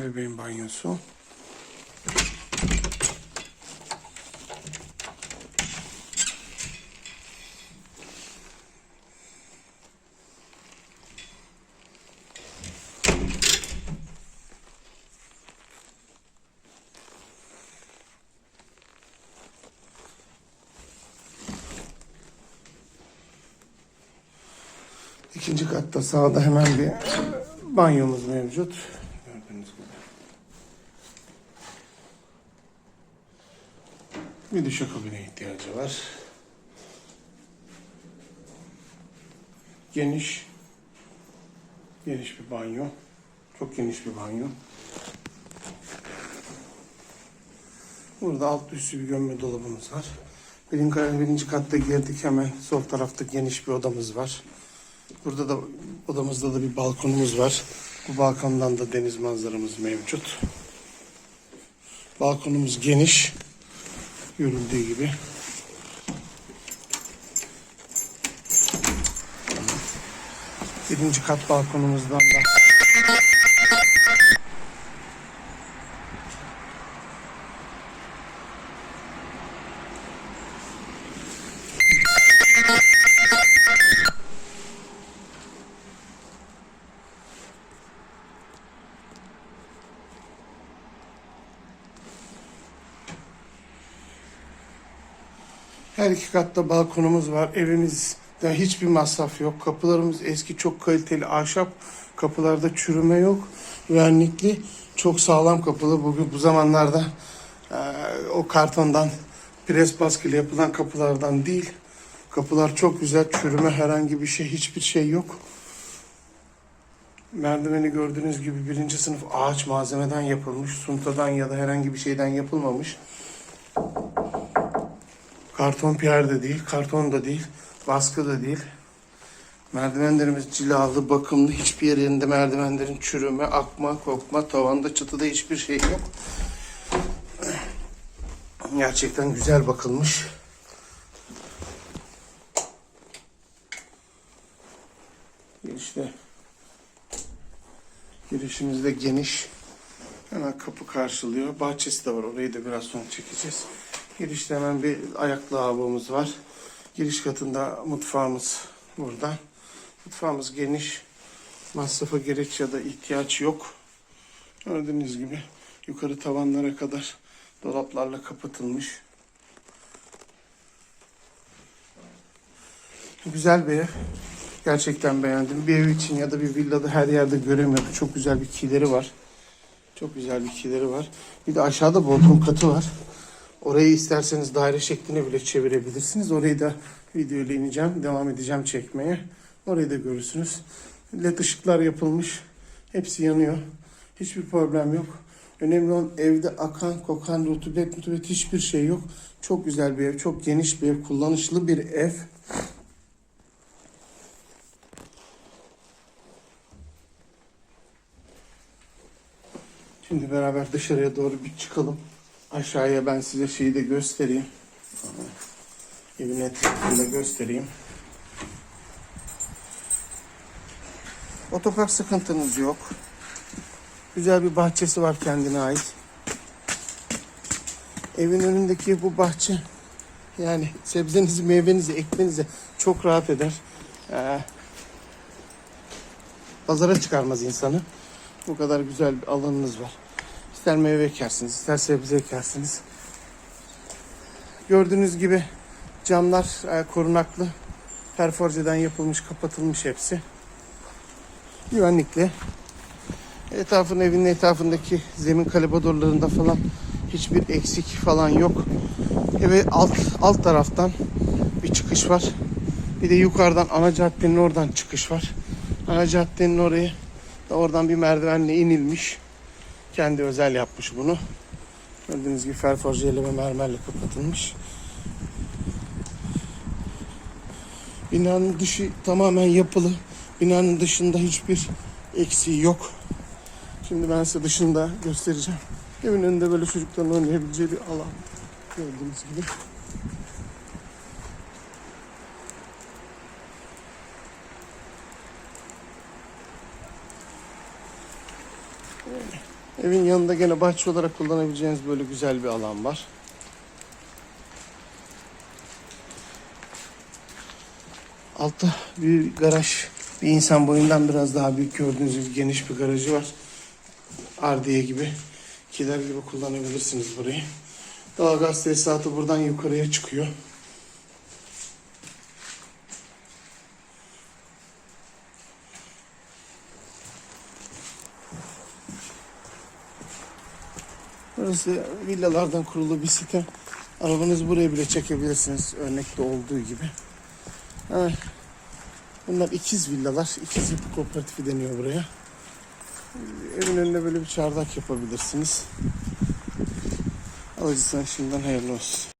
Bebeğin banyosu. İkinci katta sağda hemen bir banyomuz mevcut. Gördüğünüz gibi. Bir duşakabine ihtiyacı var. Geniş. Geniş bir banyo. Çok geniş bir banyo. Burada alt üstü bir gömme dolabımız var. Birinci, birinci katta girdik hemen sol tarafta geniş bir odamız var. Burada da odamızda da bir balkonumuz var. Bu balkondan da deniz manzaramız mevcut. Balkonumuz geniş. Görüldüğü gibi. Birinci kat balkonumuzdan da Her iki katta balkonumuz var. Evimizde hiçbir masraf yok. Kapılarımız eski çok kaliteli ahşap. Kapılarda çürüme yok. Güvenlikli. Çok sağlam kapılı. Bugün bu zamanlarda eee, o kartondan pres baskıyla yapılan kapılardan değil. Kapılar çok güzel. Çürüme herhangi bir şey hiçbir şey yok. Merdiveni gördüğünüz gibi birinci sınıf ağaç malzemeden yapılmış. Suntadan ya da herhangi bir şeyden yapılmamış. Karton piyer de değil, karton da değil, baskı da değil. Merdivenlerimiz cilalı, bakımlı. Hiçbir yerinde merdivenlerin çürüme, akma, kokma, tavanda, çatıda hiçbir şey yok. Gerçekten güzel bakılmış. Girişte girişimiz de geniş. Hemen kapı karşılıyor. Bahçesi de var. Orayı da biraz sonra çekeceğiz. Girişte hemen bir ayak lavabomuz var. Giriş katında mutfağımız burada. Mutfağımız geniş. Masrafa gerek ya da ihtiyaç yok. Gördüğünüz gibi yukarı tavanlara kadar dolaplarla kapatılmış. Güzel bir ev. Gerçekten beğendim. Bir ev için ya da bir villada her yerde göremiyorduk. Çok güzel bir kileri var. Çok güzel bir kileri var. Bir de aşağıda balkon katı var. Orayı isterseniz daire şekline bile çevirebilirsiniz. Orayı da videoyla ineceğim. Devam edeceğim çekmeye. Orayı da görürsünüz. LED ışıklar yapılmış. Hepsi yanıyor. Hiçbir problem yok. Önemli olan evde akan, kokan, rutubet, rutubet hiçbir şey yok. Çok güzel bir ev, çok geniş bir ev, kullanışlı bir ev. Şimdi beraber dışarıya doğru bir çıkalım. Aşağıya ben size şeyi de göstereyim. Evin etrafını da göstereyim. Otopark sıkıntınız yok. Güzel bir bahçesi var kendine ait. Evin önündeki bu bahçe yani sebzenizi, meyvenizi, ekmenizi çok rahat eder. Ee, pazara çıkarmaz insanı. Bu kadar güzel bir alanınız var. İster meyve ekersiniz, ister sebze ekersiniz. Gördüğünüz gibi camlar e, korunaklı. Perforjeden yapılmış, kapatılmış hepsi. Güvenlikli. Etrafın evinin etrafındaki zemin kalibadorlarında falan hiçbir eksik falan yok. Eve alt alt taraftan bir çıkış var. Bir de yukarıdan ana caddenin oradan çıkış var. Ana caddenin oraya da oradan bir merdivenle inilmiş. Kendi özel yapmış bunu. Gördüğünüz gibi ferforjeyle ve mermerle kapatılmış. Binanın dışı tamamen yapılı. Binanın dışında hiçbir eksiği yok. Şimdi ben size dışında göstereceğim. Evin önünde böyle çocukların oynayabileceği bir alan. Gördüğünüz gibi. Evin yanında gene bahçe olarak kullanabileceğiniz böyle güzel bir alan var. Altta bir garaj. Bir insan boyundan biraz daha büyük gördüğünüz gibi geniş bir garajı var. Ardiye gibi. Kiler gibi kullanabilirsiniz burayı. Doğalgaz tesisatı buradan yukarıya çıkıyor. Burası villalardan kurulu bir site. Arabanızı buraya bile çekebilirsiniz. Örnekte olduğu gibi. Bunlar ikiz villalar. İkiz yapı kooperatifi deniyor buraya. Evin önüne böyle bir çardak yapabilirsiniz. Alıcısına şimdiden hayırlı olsun.